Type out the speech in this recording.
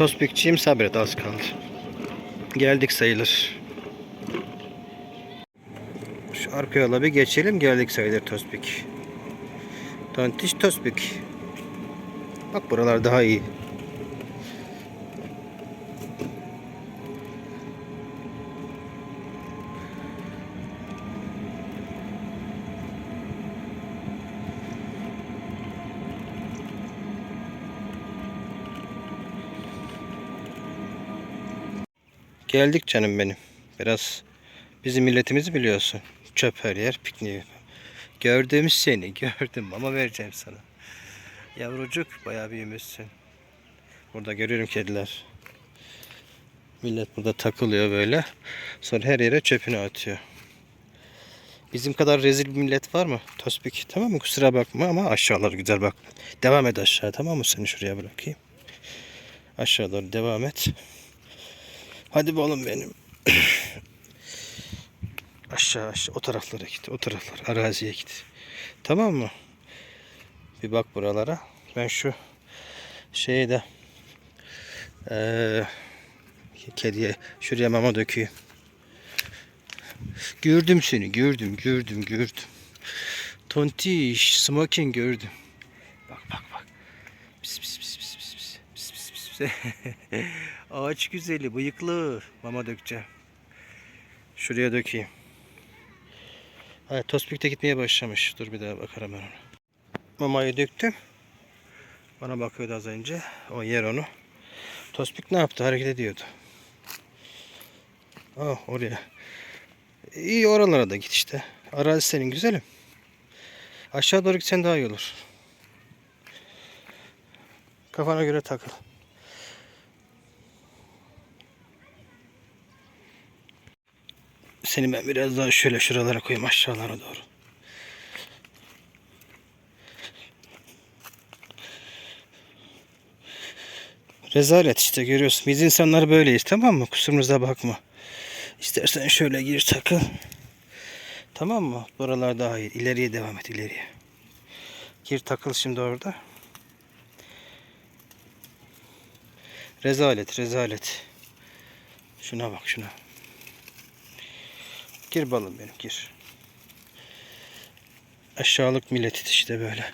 Tospikçiyim sabret az kaldı. Geldik sayılır. Şu arka yola bir geçelim geldik sayılır Tospik. Tontiş Tospik. Bak buralar daha iyi. Geldik canım benim. Biraz bizim milletimizi biliyorsun. Çöp her yer pikniği. Gördüm seni gördüm ama vereceğim sana. Yavrucuk bayağı büyümüşsün. Burada görüyorum kediler. Millet burada takılıyor böyle. Sonra her yere çöpünü atıyor. Bizim kadar rezil bir millet var mı? Tospik tamam mı? Kusura bakma ama aşağılar güzel bak. Devam et aşağı tamam mı? Seni şuraya bırakayım. Aşağı doğru devam et. Hadi oğlum benim. aşağı aşağı o taraflara git. O taraflar araziye git. Tamam mı? Bir bak buralara. Ben şu şeye de eee kediye şuraya mama döküyorum. Gördüm seni gördüm gördüm gördüm. Tontiş smoking gördüm. Bak bak bak. Pis pis pis pis pis pis pis pis pis. Ağaç güzeli bıyıklı. Mama dökeceğim. Şuraya dökeyim. Evet Tospik de gitmeye başlamış. Dur bir daha bakarım ben ona. Mamayı döktüm. Bana bakıyordu az önce. O yer onu. Tospik ne yaptı? Hareket ediyordu. Oh oraya. İyi oralara da git işte. Arazi senin güzelim. Aşağı doğru gitsen daha iyi olur. Kafana göre takıl. Seni ben biraz daha şöyle şuralara koyayım aşağılara doğru. Rezalet işte görüyorsun. Biz insanlar böyleyiz tamam mı? Kusurumuza bakma. İstersen şöyle gir takıl. Tamam mı? Buralar daha iyi. İleriye devam et ileriye. Gir takıl şimdi orada. Rezalet rezalet. Şuna bak şuna. Gir balım benim gir. Aşağılık millet işte böyle.